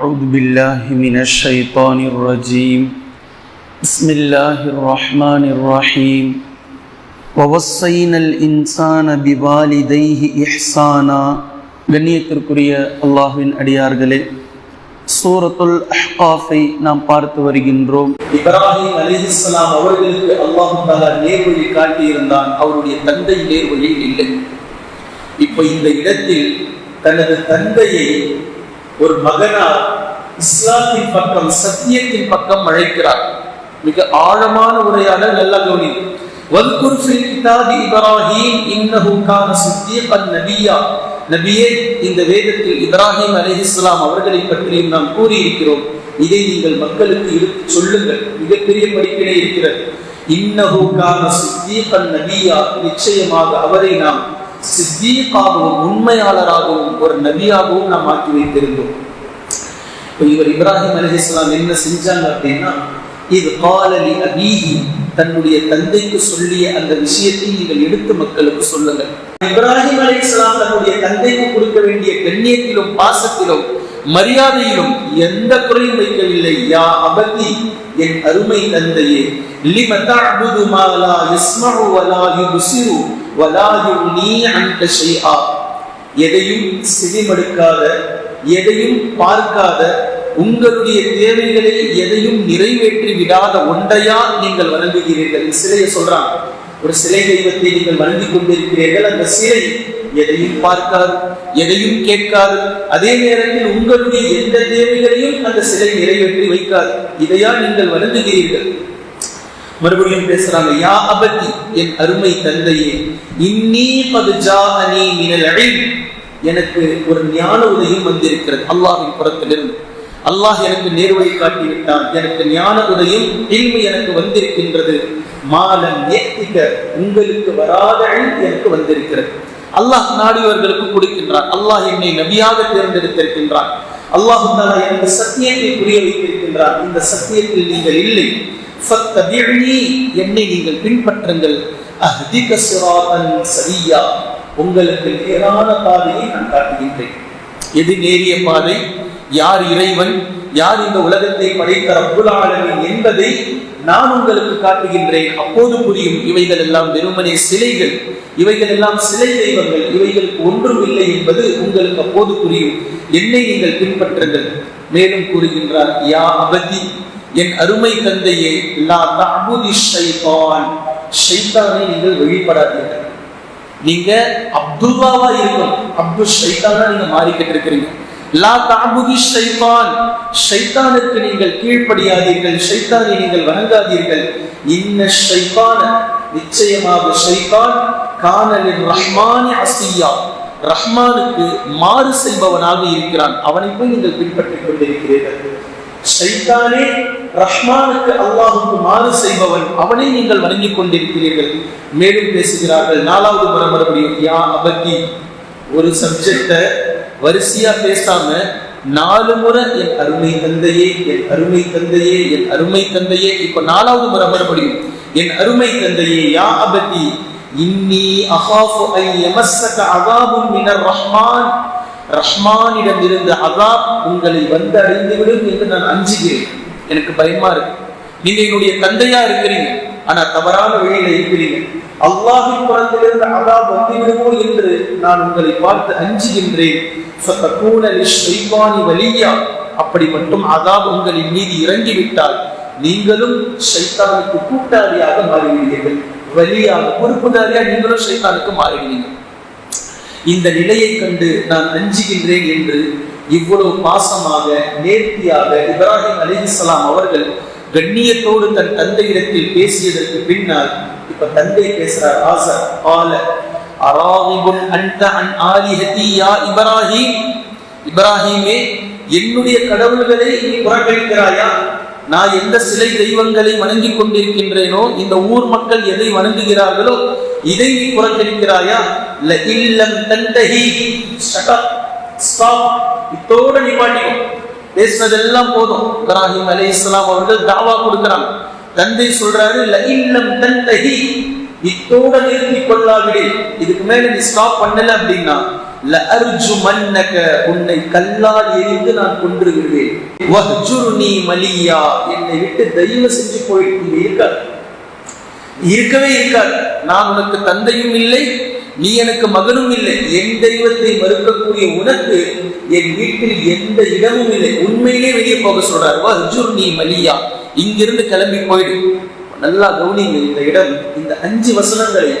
أعوذ بالله من الشيطان الرجيم بسم الله الرحمن الرحيم ووصينا الإنسان بوالديه إحسانا கண்ணியத்திற்குரிய அல்லாஹ்வின் அடியார்களே சூரத்துல் அஹ்காஃபை நாம் பார்த்து வருகின்றோம் இப்ராஹிம் அலிஹிஸ்லாம் அவர்களுக்கு அல்லாஹு தாலா நேர்வழி காட்டியிருந்தான் அவருடைய தந்தை நேர்வழியில் இல்லை இப்ப இந்த இடத்தில் தனது தந்தையை ஒரு மகனார் இஸ்லாத்தின் பக்கம் சத்தியத்தின் பக்கம் அழைக்கிறார். மிக ஆழமான உரையாடல் நல்லா கவனி. வல்குர் ஃபில் கிதாபி இப்ராஹிம் இன்னஹு கான சித்தியகன் நபியா. நபியே இந்த வேதத்தில் இப்ராஹிம் அலைஹிஸ்ஸலாம் அவர்களை பற்றியும் நாம் கூறியிருக்கிறோம். இதை நீங்கள் மக்களுக்கு எடுத்து சொல்லுங்கள். மிகப்பெரிய படிப்பினை இருக்கிறது. இன்னஹு கான சித்தியகன் நபியா. நிச்சயமாக அவரை நாம் சித்தீக்காகவும் உண்மையாளராகவும் ஒரு நபியாகவும் நாம் ஆக்கி வைத்திருந்தோம். இவர் இப்ராஹிம் அலிஹிஸ்லாம் என்ன செஞ்சாங்க அப்படின்னா இது காலலி அபீஹி. தன்னுடைய தந்தைக்கு சொல்லிய அந்த விஷயத்தை நீங்கள் எடுத்து மக்களுக்கு சொல்லுங்கள். இப்ராஹிம் அலிஹிஸ்லாம் தன்னுடைய தந்தைக்கு கொடுக்க வேண்டிய கண்ணியத்திலும் பாசத்திலும் மரியாதையிலும் எந்த குறையும் வைக்கவில்லை. யா அபதி என் அருமை தந்தையே லிம தஅபுது மா லா யஸ்மஉ வலா யுப்சிரு வலா யுக்னி அன்க ஷைஆ எதையும் செவிமடுக்காத எதையும் பார்க்காத உங்களுடைய தேவைகளை எதையும் நிறைவேற்றி விடாத ஒன்றையா நீங்கள் வணங்குகிறீர்கள். சிலையை சொல்றாங்க. ஒரு சிலை தெய்வத்தை நீங்கள் வணங்கிக் கொண்டிருக்கிறீர்கள் அந்த சிலை எதையும் பார்க்காது எதையும் கேட்காது. அதே நேரத்தில் உங்களுடைய எந்த தேவைகளையும் அந்த சிலை நிறைவேற்றி வைக்காது. இதையா நீங்கள் வணங்குகிறீர்கள். மறுபடியும் பேசுறாங்க யா அபதி என் அருமை தந்தையே இன்னி பது மினல் எனக்கு ஒரு ஞான உதயம் வந்திருக்கிறது அல்லாஹ்வின் புறத்திலிருந்து. அல்லாஹ் எனக்கு நேர்வழி காட்டிவிட்டான். எனக்கு ஞான உதயம் இல்மு எனக்கு வந்திருக்கின்றது. மாலம் ஏத்திக்க உங்களுக்கு வராத எனக்கு வந்திருக்கிறது. அல்லாஹ் நாடியவர்களுக்கு கொடுக்கின்றான். அல்லாஹ் என்னை நபியாக தேர்ந்தெடுத்திருக்கின்றான். அல்லாஹு தாலா எனக்கு சத்தியத்தை புரிய வைத்திருக்கின்றார் இந்த சத்தியத்தில் நீங்கள் இல்லை. என்னை நீங்கள் பின்பற்றுங்கள். அஹ்திக சிராதன் சரியா உங்களுக்கு நேரான பாதையை நான் காட்டுகின்றேன். எது நேரிய பாதை? யார் இறைவன்? யார் இந்த உலகத்தை படைத்த ரப்புல் என்பதை நான் உங்களுக்கு காட்டுகின்றேன். அப்போது புரியும் இவைகள் எல்லாம் வெறுமனே சிலைகள். இவைகள் எல்லாம் சிலை தெய்வங்கள். இவைகளுக்கு ஒன்றும் இல்லை என்பது உங்களுக்கு அப்போது புரியும். என்னை நீங்கள் பின்பற்றுங்கள். மேலும் கூறுகின்றார் யா அபதி என் அருமை தந்தையே லா தஅபுதி ஷைத்தான். ஷைத்தானை நீங்கள் வழிபடாதீர்கள். நீங்க அப்துல்லாவா இருக்கணும். அப்துல் ஷைத்தானா நீங்க மாறிக்கிட்டு இருக்கிறீங்க லா தஅபுதி ஷைத்தான். ஷைத்தானுக்கு நீங்கள் கீழ்ப்படியாதீர்கள் ஷைத்தானை நீங்கள் வணங்காதீர்கள். இன்ன ஷைத்தான நிச்சயமாக ஷைத்தான் கானலின் ரஹ்மானி அசியா. ரஹ்மானுக்கு மாறு செய்பவனாக இருக்கிறான். அவனை போய் நீங்கள் பின்பற்றிக் கொண்டிருக்கிறீர்கள். ஷைத்தானே ரஹ்மானுக்கு அல்லாஹுக்கு மாறு செய்பவன். அவனை நீங்கள் வணங்கிக் கொண்டிருக்கிறீர்கள். மேலும் பேசுகிறார்கள். நாலாவது முறை மறுபடியும் யா அபத்தி. ஒரு சப்ஜெக்ட வரிசையா பேசாம நாலு முறை என் அருமை தந்தையே என் அருமை தந்தையே என் அருமை தந்தையே. இப்ப நாலாவது முறை மறுபடியும். என் அருமை தந்தையே யா அபத்தி இன்னி அஹாஃபு ஐ யமஸ்ஸக அகாபும் மினர் ரஹ்மான். ரஹ்மானிடம் இருந்த அகாப் உங்களை வந்து அடைந்துவிடும் என்று நான் அஞ்சுகிறேன். எனக்கு பயமா இருக்கு. நீங்க என்னுடைய தந்தையா இருக்கிறீங்க. ஆனா தவறான வழியில இருக்கிறீங்க அல்லாஹின் புறத்திலிருந்து அதா வந்து என்று நான் உங்களை பார்த்து அஞ்சுகின்றேன். வலியா. அப்படி மட்டும் அதாப் உங்களின் மீது இறங்கிவிட்டால் நீங்களும் சைத்தானுக்கு கூட்டாளியாக மாறிவிடுவீர்கள். வலியாக பொறுப்புதாரியா நீங்களும் சைத்தானுக்கு மாறிடுவீங்க இந்த நிலையை கண்டு நான் அஞ்சுகின்றேன் என்று இவ்வளவு பாசமாக நேர்த்தியாக இப்ராஹிம் அலிஹிஸ்லாம் அவர்கள் கண்ணியத்தோடு தன் தந்தையிடத்தில் பேசியதற்கு பின்னால் இப்ப தந்தை பேசுறார் ஆசர் ஆல அராகிபுன் அன்த அன் ஆலிஹதி யா இப்ராஹிம். இப்ராஹிமே என்னுடைய கடவுள்களை நீ புறக்கணிக்கிறாயா? நான் எந்த சிலை தெய்வங்களை வணங்கிக் கொண்டிருக்கின்றேனோ இந்த ஊர் மக்கள் எதை வணங்குகிறார்களோ இதை நீ புறக்கணிக்கிறாயா? ல இல்லம் தண்டஹி ஸ்டாப் இத்தோட நிப்பாட்டிக்கோ பேசினதெல்லாம் போதும். இப்ராஹிம் அலைஹிஸ்ஸலாம் அவர்கள் தாவா கொடுக்கிறாங்க. தந்தை சொல்றாரு ல இல்லம் தண்டஹி இத்தோட நிறுத்தி கொள்ளாவிடு இதுக்கு மேல நீ ஸ்டாப் பண்ணல அப்படின்னா லஅர்ஜுமன்னக உன்னை கல்லால் எரிந்து நான் கொன்றுகிறேன் விடுவேன் வஹ்ஜுர்னி மலியா. என்னை விட்டு தயவு செஞ்சு போயிட்டு இங்க இருக்காது இருக்கவே இருக்காது நான் உனக்கு தந்தையும் இல்லை நீ எனக்கு மகனும் இல்லை. என் தெய்வத்தை மறுக்கக்கூடிய உனக்கு என் வீட்டில் எந்த இடமும் இல்லை. உண்மையிலே வெளியே போக சொல்றாரு. வஹ்ஜுர் நீ மலியா. இங்கிருந்து கிளம்பி போயிடு. நல்லா கவனிங்க இந்த இடம் இந்த அஞ்சு வசனங்களை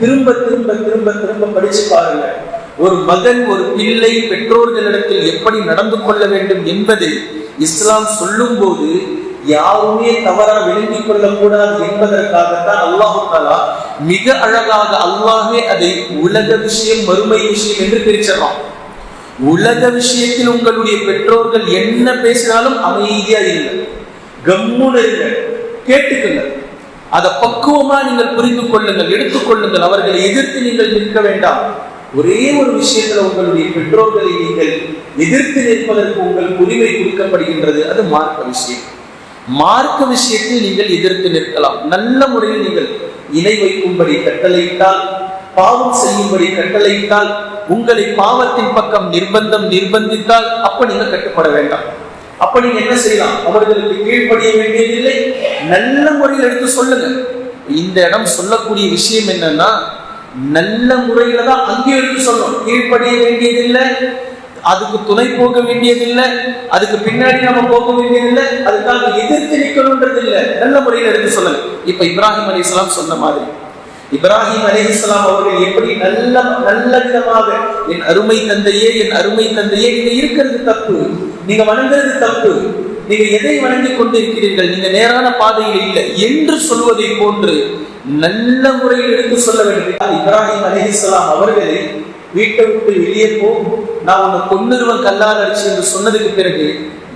திரும்ப திரும்ப திரும்ப திரும்ப படிச்சு பாருங்க. ஒரு மகன் ஒரு பிள்ளை பெற்றோர்களிடத்தில் எப்படி நடந்து கொள்ள வேண்டும் என்பதை இஸ்லாம் சொல்லும் போது யாருமே தவறா விளங்கிக் கொள்ளக்கூடாது என்பதற்காகத்தான் அல்லாஹு தாலா மிக அழகாக அல்லாஹே அதை உலக விஷயம் மறுமை விஷயம் என்று பிரிச்சிடறான் உலக விஷயத்தில் உங்களுடைய பெற்றோர்கள் என்ன பேசினாலும் அமைதியா இல்லை. கம்முன்னு இருங்க. அதை பக்குவமா நீங்கள் புரிந்து கொள்ளுங்கள் எடுத்துக்கொள்ளுங்கள் அவர்களை எதிர்த்து நீங்கள் நிற்க வேண்டாம். ஒரே ஒரு விஷயத்துல உங்களுடைய பெற்றோர்களை நீங்கள் எதிர்த்து நிற்பதற்கு உங்களுக்கு உரிமை கொடுக்கப்படுகின்றது. அது மார்க்க விஷயம். மார்க்க விஷயத்தில் நீங்கள் எதிர்த்து நிற்கலாம். நல்ல முறையில் நீங்கள் இணை வைக்கும்படி கட்டளையிட்டால் பாவம் செய்யும்படி கட்டளையிட்டால் உங்களை பாவத்தின் பக்கம் நிர்பந்தம் நிர்பந்தித்தால் அப்ப நீங்க கட்டுப்பட வேண்டாம். அப்ப நீங்க என்ன செய்யலாம்? அவர்களுக்கு கீழ்ப்படிய வேண்டியதில்லை. நல்ல முறையில் எடுத்து சொல்லுங்க. இந்த இடம் சொல்லக்கூடிய விஷயம் என்னன்னா நல்ல முறையில தான் அங்கே எடுத்து சொல்லணும். கீழ்ப்படிய வேண்டியதில்லை. அதுக்கு துணை போக வேண்டியதில்லை. அதுக்கு பின்னாடி நம்ம போக வேண்டியதில்லை. அதுக்காக எதிர்த்து நிற்கணும்ன்றது இல்லை நல்ல முறையில் எடுத்து சொல்லுங்க இப்ப இப்ராஹிம் அலிஸ்லாம் சொன்ன மாதிரி இப்ராஹிம் அலிஹிஸ்லாம் அவர்கள் எப்படி நல்ல நல்ல விதமாக என் அருமை தந்தையே என் அருமை தந்தையே நீங்க இருக்கிறது தப்பு. நீங்க வணங்குறது தப்பு. நீங்க எதை வணங்கி கொண்டிருக்கிறீர்கள்? நீங்க நேரான பாதையில் இல்லை என்று சொல்வதை போன்று நல்ல முறையில் எடுத்து சொல்ல வேண்டும் இப்ராஹிம் அலிஹிஸ்லாம் அவர்களை வீட்டை விட்டு வெளியே போ. நான் உன்னை கொன்னுருவன் கல்லால் அடிச்சு என்று சொன்னதுக்கு பிறகு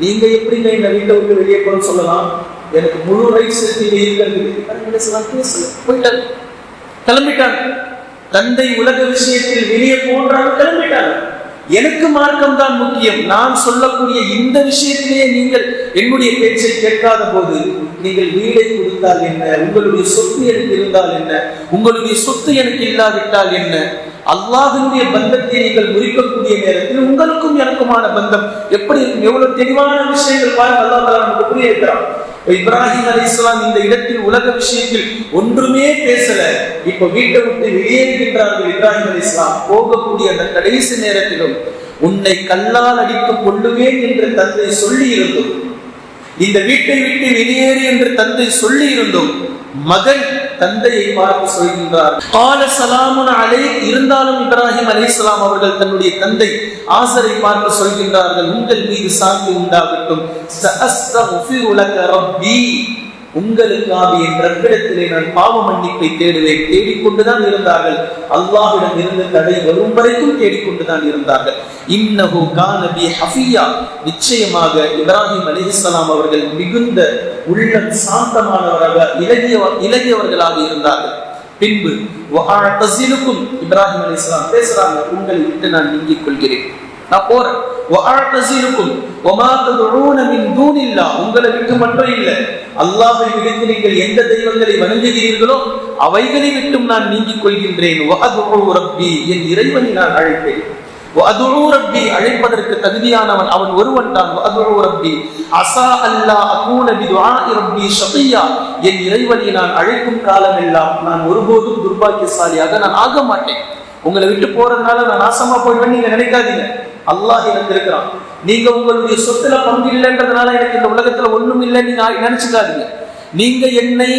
நீங்க எப்படிங்க இந்த வீட்டை விட்டு வெளியே போன்னு சொல்லலாம்? எனக்கு முழு ரைட்ஸ் நீங்க இருக்கிறது. பேசல போயிட்டாங்க கிளம்பிட்டாங்க தந்தை உலக விஷயத்தில் வெளியே போன்றாங்க கிளம்பிட்டாங்க எனக்கு மார்க்கம் தான் முக்கியம். நான் சொல்லக்கூடிய இந்த விஷயத்திலேயே நீங்கள் என்னுடைய பேச்சை கேட்காத போது நீங்கள் வீடை கொடுத்தால் என்ன? உங்களுடைய சொத்து எனக்கு இருந்தால் என்ன? உங்களுடைய சொத்து எனக்கு இல்லாவிட்டால் என்ன? அல்லாஹினுடைய பந்தத்தை நீங்கள் முறிக்கக்கூடிய நேரத்தில் உங்களுக்கும் எனக்குமான பந்தம். எப்படி இருக்கும்? எவ்வளவு தெளிவான விஷயங்கள் பாருங்க அல்லா தலா நமக்கு புரிய இருக்கிறான் இப்ராஹிம் அலி இஸ்லாம் இந்த இடத்தில் உலக விஷயத்தில் ஒன்றுமே பேசல. இப்ப வீட்டை விட்டு வெளியேறுகின்றார்கள் இப்ராஹிம் அலி இஸ்லாம் போகக்கூடிய அந்த கடைசி நேரத்திலும் உன்னை கல்லால் அடித்து கொள்ளுவேன் என்று தந்தை சொல்லி இருந்தோம் இந்த வீட்டை விட்டு வெளியேறு என்று தந்தை சொல்லி இருந்தோம் மகன் தந்தையை பார்த்து சொல்கின்றார். கால சலாமுன அலை இருந்தாலும் இப்ராஹிம் அலிஸ்லாம் அவர்கள் தன்னுடைய தந்தை ஆசரை பார்த்து சொல்கின்றார்கள் உங்கள் மீது சாந்தி உண்டாகட்டும். உங்களுக்காக என் ரப்பிடத்திலே நான் பாவ மன்னிப்பை தேடுவேன். தேடிக்கொண்டுதான் இருந்தார்கள். அல்லாஹ்விடம் இருந்து தடை வரும் வரைக்கும் தேடிக்கொண்டுதான் இருந்தார்கள். இன்னஹு கானபி ஹஃபியா. நிச்சயமாக இப்ராஹிம் அலிஹிஸ்லாம் அவர்கள் மிகுந்த உள்ளம் சாந்தமானவராக இலகிய இலகியவர்களாக இருந்தார்கள். பின்பு வஹாத்தசிலுக்கும் இப்ராஹிம் அலிஸ்லாம் பேசுறாங்க உங்களை விட்டு நான் நீங்கிக் கொள்கிறேன். நான் போறேன். வஹாத்தசிலுக்கும் வமா ததுஊன மின் தூனில்லா உங்களை விட்டு மட்டும் இல்லை அல்லாஹை விடுத்து நீங்கள் எந்த தெய்வங்களை வணங்குகிறீர்களோ அவைகளை விட்டும் நான் நீங்கிக் கொள்கின்றேன். வஅதுஉ ரப்பி என் இறைவனை நான் அழைப்பேன். வஅதுஉ ரப்பி அழைப்பதற்கு தகுதியானவன் அவன் ஒருவன் தான். வஅதுஉ ரப்பி அஸா அல்லா அகூன பிதுஆஇ ரப்பி ஷகியா என் இறைவனை நான் அழைக்கும் காலம் எல்லாம் நான் ஒருபோதும் துர்பாக்கியசாலியாக நான் ஆக மாட்டேன். உங்களை விட்டு போறதுனால நான் நாசமா போயிடுவேன் நீங்க நினைக்காதீங்க. அல்லாஹ் எனக்கு நீங்க உங்களுடைய சொத்துல பங்கு இல்லைன்றதுனால எனக்கு இந்த உலகத்துல ஒண்ணும் இல்லை நீங்க நினைச்சுக்காதீங்க. நீங்க என்னை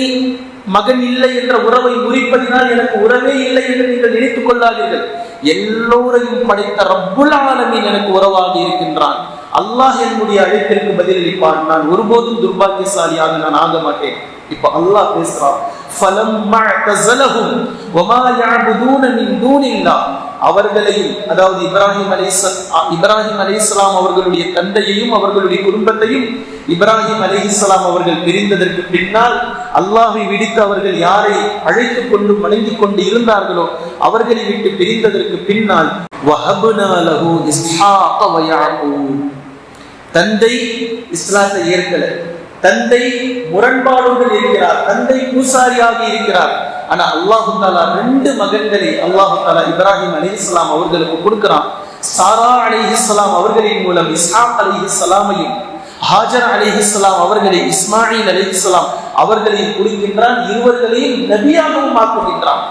மகன் இல்லை என்ற உறவை முறிப்பதினால் எனக்கு உறவே இல்லை என்று நீங்கள் நினைத்துக் கொள்ளாதீர்கள். எல்லோரையும் படைத்த ரப்புல் ஆலமீன் எனக்கு உறவாக இருக்கின்றான். அல்லாஹ் என்னுடைய அழைப்பிற்கு பதிலளிப்பான். நான் ஒருபோதும் துர்பாகியசாலியாக நான் ஆக மாட்டேன். இப்ப அல்லாஹ் பேசுறான் அவர்களையும் அதாவது இப்ராஹிம் அலி இப்ராஹிம் அலி அவர்களுடைய தந்தையையும் அவர்களுடைய குடும்பத்தையும் இப்ராஹிம் அலி அவர்கள் பிரிந்ததற்கு பின்னால் அல்லாஹை விடுத்து அவர்கள் யாரை அழைத்து கொண்டு வணங்கி கொண்டு இருந்தார்களோ அவர்களை விட்டு பிரிந்ததற்கு பின்னால் தந்தை இஸ்லாத்தை ஏற்கல. தந்தை முரண்பாடுடன் இருக்கிறார். தந்தை பூசாரியாக இருக்கிறார். ஆனா அல்லாஹு தாலா ரெண்டு மகன்களை அல்லாஹு தாலா இப்ராஹிம் அலிஹிஸ்லாம் அவர்களுக்கு கொடுக்கிறான். சாரா அலிஹிஸ்லாம் அவர்களின் மூலம் இஸ்ஹாக் அலிஹிஸ்லாமையும் ஹாஜர் அலிஹிஸ்லாம் அவர்களை இஸ்மாயில் அலிஹிஸ்லாம் அவர்களையும் கொடுக்கின்றான். இருவர்களையும் நபியாகவும் ஆக்குகின்றான்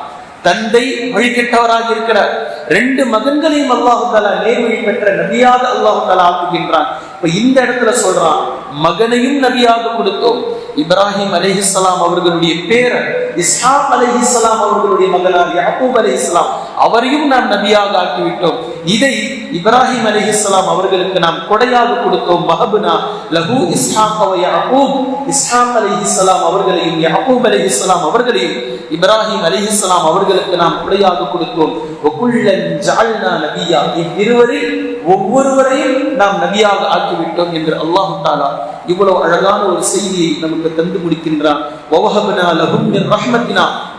தந்தை வழிகெட்டவராக இருக்கிறார் ரெண்டு மகன்களையும் அல்லாஹு தாலா நேர்வழி பெற்ற நபியாக அல்லாஹு தாலா ஆக்குகின்றான். இப்ப இந்த இடத்துல சொல்றான் மகனையும் நபியாக கொடுத்தோம். இப்ராஹிம் அலிஹிஸ்லாம் அவர்களுடைய பேரன் இஸ்ஹாக் அலிஹிஸ்லாம் அவர்களுடைய மகனார் யாக்கூப் அலிஹிஸ்லாம் அவரையும் நாம் நபியாக ஆக்கிவிட்டோம். இதை இப்ராஹிம் அலிஹிஸ்லாம் அவர்களுக்கு நாம் கொடையாக கொடுத்தோம். மஹபுனா லஹு இஸ்ஹாக் வ யாக்கூப் இஸ்ஹாக் அலிஹிஸ்லாம் அவர்களையும் யாக்கூப் அலிஹிஸ்லாம் அவர்களையும் இப்ராஹிம் அலிஹிஸ்லாம் அவர்களுக்கு நாம் கொடையாக கொடுத்தோம். நபியா. இவ்விருவரில் ஒவ்வொருவரையும் நாம் நபியாக ஆக்கிவிட்டோம் என்று அல்லாஹு தாலா இவ்வளவு அழகான ஒரு செய்தியை நமக்கு தந்து முடிக்கின்றான்.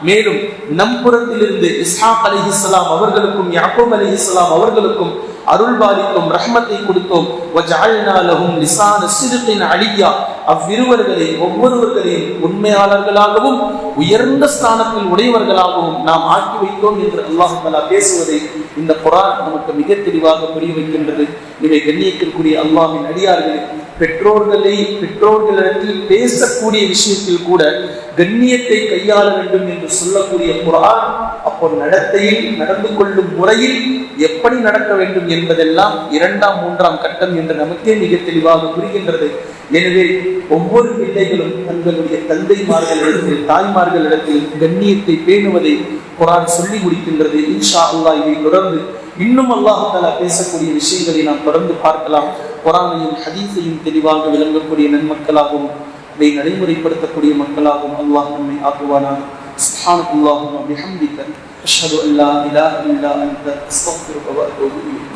மேலும் நம் புறத்திலிருந்து இஸ்ஹாக் அலிஹிஸ்லாம் அவர்களுக்கும் யாக்கூப் அலிஹிஸ்லாம் அவர்களுக்கும் அருள் பாதிக்கும் ரஹ்மத்தை கொடுத்தோம். அழியா லஹும் அவ்விருவர்களை ஒவ்வொருவர்களையும் உண்மையாளர்களாகவும் உயர்ந்த ஸ்தானத்தில் உடையவர்களாகவும் நாம் ஆக்கி வைத்தோம் என்று அல்லாஹ் பேசுவதை இந்த குரான் நமக்கு மிக தெளிவாக புரிய வைக்கின்றது. இவை கண்ணியத்திற்குரிய அல்லாஹின் அடியார்களுக்கு பெற்றோர்களை பெற்றோர்களிடத்தில் பேசக்கூடிய விஷயத்தில் கூட கண்ணியத்தை கையாள வேண்டும் என்று சொல்லக்கூடிய குரான் அப்போ நடத்தையில் நடந்து கொள்ளும் முறையில் எப்படி நடக்க வேண்டும் என்பதெல்லாம் இரண்டாம் மூன்றாம் கட்டம் என்று நமக்கே மிக தெளிவாக புரிகின்றது. எனவே ஒவ்வொரு பிள்ளைகளும் தங்களுடைய தந்தைமார்களிடத்தில் தாய்மார்களிடத்தில் கண்ணியத்தை பேணுவதை குரான் சொல்லி முடிக்கின்றது. இன்ஷா அல்லா இதை தொடர்ந்து இன்னும் அல்லாஹு தாலா பேசக்கூடிய விஷயங்களை நாம் தொடர்ந்து பார்க்கலாம் குரானையும் ஹதீஸையும் தெளிவாக விளங்கக்கூடிய நன்மக்களாகவும் அதை நடைமுறைப்படுத்தக்கூடிய மக்களாகவும் அல்லாஹ் நம்மை ஆக்குவானாக سبحانك اللهم وبحمدك أشهد أن لا إله إلا أنت أستغفرك وأتوب إليك